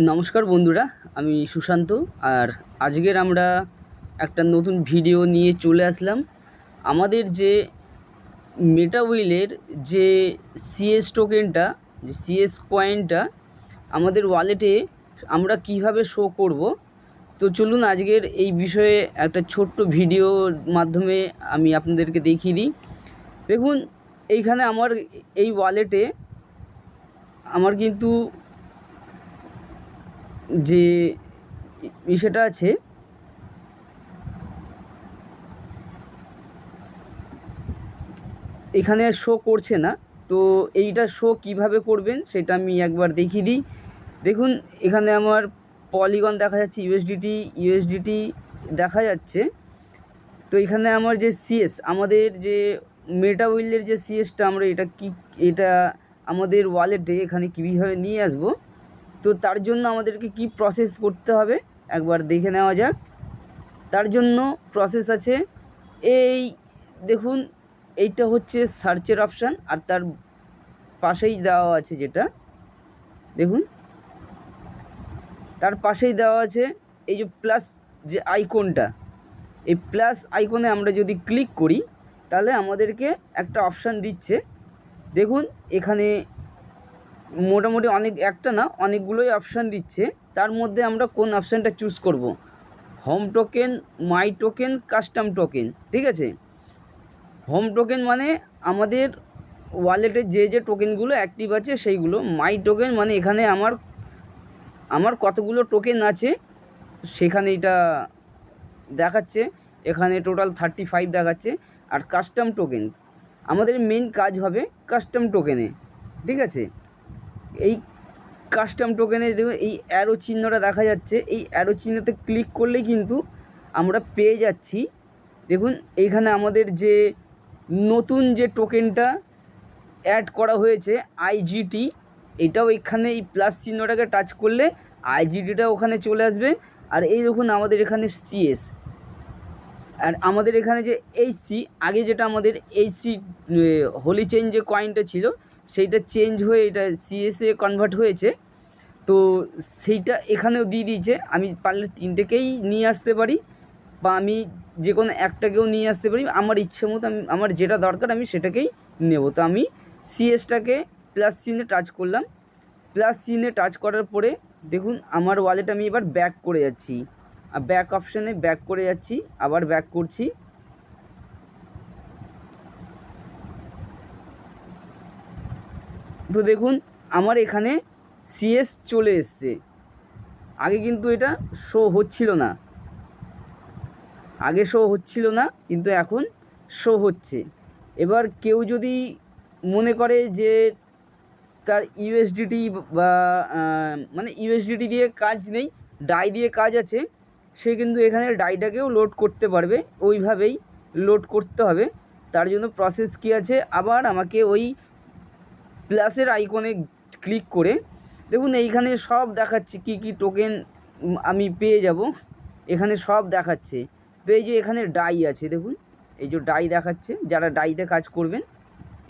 নমস্কার বন্ধুরা, আমি সুশান্ত আর আজকের আমরা একটা নতুন ভিডিও নিয়ে চলে আসলাম। আমাদের যে মেটাউইলের যে সিএস টোকেনটা যে সিএস কয়েনটা আমাদের ওয়ালেটে আমরা কীভাবে শো করব, তো চলুন আজকের এই বিষয়ে একটা ছোট্ট ভিডিওর মাধ্যমে আমি আপনাদেরকে দেখিয়ে দিই। দেখুন, এইখানে আমার এই ওয়ালেটে আমার কিন্তু যে বিষয়টা আছে, এখানে শো করছে না। তো এইটা শো কীভাবে করবেন সেটা আমি একবার দেখিয়ে দিই। দেখুন, এখানে আমার পলিগন দেখা যাচ্ছে ইউএসডিটি ইউএসডিটি দেখা যাচ্ছে। তো এখানে আমার যে সিএস আমাদের যে মেটা উইলের যে সিএসটা আমরা এটা কি, এটা আমাদের ওয়ালেটে এখানে কীভাবে নিয়ে আসব? তো তার জন্য আমাদেরকে কি প্রসেস করতে হবে? একবার দেখে নেওয়া যাক। তার জন্য প্রসেস আছে এই, দেখুন, এইটা হচ্ছে সার্চের অপশান আর তার পাশেই দেওয়া আছে যেটা, দেখুন। তার পাশেই দেওয়া আছে এই যে প্লাস যে আইকনটা এই প্লাস আইকনে আমরা যদি ক্লিক করি, তাহলে আমাদেরকে একটা অপশান দিচ্ছে। দেখুন, এখানে মোটামুটি অনেক, একটা না, অনেকগুলোই অপশান দিচ্ছে। তার মধ্যে আমরা কোন অপশানটা চুজ করব? Home token my token custom token ঠিক আছে? হোম টোকেন মানে আমাদের ওয়ালেটে যে যে টোকেনগুলো অ্যাক্টিভ আছে, সেইগুলো। মাই টোকেন মানে এখানে আমার আমার কতগুলো টোকেন আছে, সেখানে এটা দেখাচ্ছে। এখানে টোটাল থার্টি ফাইভ দেখাচ্ছে। আর কাস্টম টোকেন আমাদের মেন কাজ হবে কাস্টম টোকেনে ঠিক আছে? এই কাস্টম টোকেনে দেখুন, এই অ্যারো চিহ্নটা দেখা যাচ্ছে। এই অ্যারো চিহ্নতে ক্লিক করলেই কিন্তু আমরা পেয়ে যাচ্ছি। দেখুন, এইখানে আমাদের যে নতুন যে টোকেনটা অ্যাড করা হয়েছে আইজিটি এটাও এখানে এই প্লাস চিহ্নটাকে টাচ করলে আইজিটিটা ওখানে চলে আসবে। আর এই দেখুন, আমাদের এখানে সিএস আর আমাদের এখানে যে এইচসি আগে যেটা আমাদের এইচসি হোলি চেঞ্জ যে কয়েনটা ছিল সেইটা চেঞ্জ হয়ে এটা সিএসএ কনভার্ট হয়েছে। তো সেইটা এখানেও দিয়ে দিয়েছে। আমি পারলে তিনটেকেই নিয়ে আসতে পারি বা আমি যে কোনো একটাকেও নিয়ে আসতে পারি। আমার ইচ্ছে মতো আমি, আমার যেটা দরকার আমি সেটাকেই নেব। তো আমি সিএসটাকে প্লাস চিহ্নে টাচ করলাম। প্লাস চিহ্নে টাচ করার পরে দেখুন, আমার ওয়ালেট আমি এবার ব্যাক করে যাচ্ছি। আর ব্যাক অপশানে ব্যাক করে যাচ্ছি, আবার ব্যাক করছি। তো দেখুন, আমার এখানে সিএস চলে এসছে। আগে কিন্তু এটা শো হচ্ছিল না। আগে শো হচ্ছিল না, কিন্তু এখন শো হচ্ছে। এবার কেউ যদি মনে করে যে তার ইউএসডিটি বা মানে ইউএসডিটি দিয়ে কাজ নেই ডাই দিয়ে কাজ আছে, সে কিন্তু এখানে ডাইটাকেও লোড করতে পারবে। ওইভাবেই লোড করতে হবে। তার জন্য প্রসেস কী আছে? আবার আমাকে ওই প্লাসের আইকনে ক্লিক করে দেখুন এইখানে সব দেখাচ্ছে কী কী টোকেন আমি পেয়ে যাব। এখানে সব দেখাচ্ছে। তো এই যে এখানে ডাই আছে দেখুন। এই যে ডাই দেখাচ্ছে। যারা ডাইতে কাজ করবেন,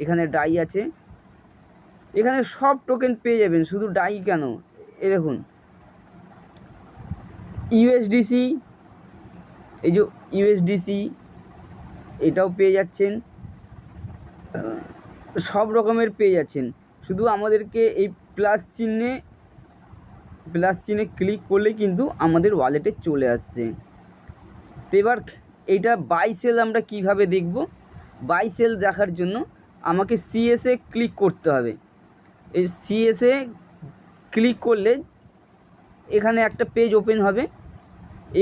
এখানে ডাই আছে। এখানে সব টোকেন পেয়ে যাবেন। শুধু ডাই কেন? এ দেখুন। ইউএসডিসি এই যে ইউএসডিসি এটাও পেয়ে যাচ্ছেন। সব রকমের পেয়ে যাচ্ছেন। শুধু আমাদেরকে এই প্লাস চিহ্নে প্লাস চিহ্নে ক্লিক করলে কিন্তু আমাদের ওয়ালেটে চলে আসছে। তো এবার এইটা বাই সেল আমরা কীভাবে দেখব? বাই সেল দেখার জন্য আমাকে সিএসএ ক্লিক করতে হবে। এই সিএসএ ক্লিক করলে এখানে একটা পেজ ওপেন হবে।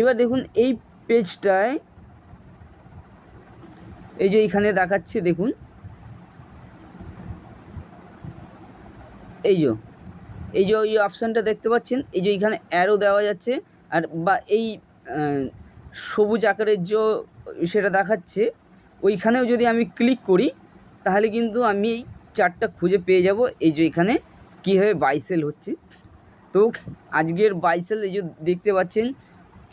এবার দেখুন এই পেজটায় এই যে এখানে দেখাচ্ছে, দেখুন। এই যে এই যে ওই অপশানটা দেখতে পাচ্ছেন, এই যে এখানে অ্যারো দেওয়া যাচ্ছে, আর বা এই সবুজ আকারের যে সেটা দেখাচ্ছে, ওইখানেও যদি আমি ক্লিক করি, তাহলে কিন্তু আমি এই চারটা খুঁজে পেয়ে যাব, এই যে এখানে কীভাবে বাইসেল হচ্ছে। তো আজকের বাইসেল এই যে দেখতে পাচ্ছেন,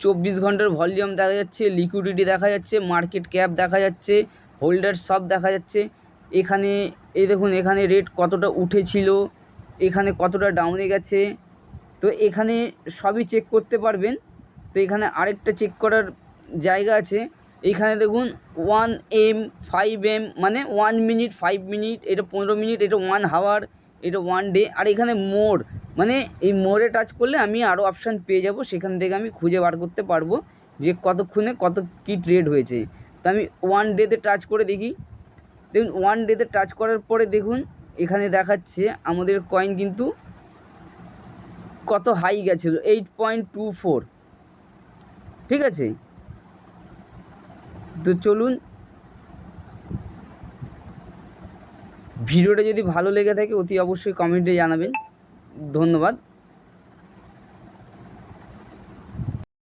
চব্বিশ ঘণ্টার ভলিউম দেখা যাচ্ছে লিকুইডিটি দেখা যাচ্ছে মার্কেট ক্যাপ দেখা যাচ্ছে হোল্ডার সব দেখা যাচ্ছে। এখানে, এই দেখুন, এখানে রেট কতটা উঠেছিল এখানে কতটা ডাউনে গেছে, তো এখানে সবই চেক করতে পারবেন। তো এখানে আরেকটা চেক করার জায়গা আছে। এইখানে দেখুন ওয়ান এম ফাইভ এম মানে ওয়ান মিনিট ফাইভ মিনিট এটা পনেরো মিনিট এটা ওয়ান হাওয়ার এটা ওয়ান ডে আর এখানে মোর মানে এই মোড়ে টাচ করলে আমি আরও অপশান পেয়ে যাব, সেখান থেকে আমি খুঁজে বার করতে পারব যে কতক্ষণে কত কী ট্রেড হয়েছে। তো আমি ওয়ান ডেতে টাচ করে দেখি। দেখুন ওয়ান ডেতে টাচ করার পরে দেখুন এখানে দেখাচ্ছে আমাদের কয়েন কিন্তু কত হাই গেছিল এইট পয়েন্ট টু ফোর ঠিক আছে? তো চলুন, ভিডিওটা যদি ভালো লেগে থাকে অতি অবশ্যই কমেন্টে জানাবেন। ধন্যবাদ।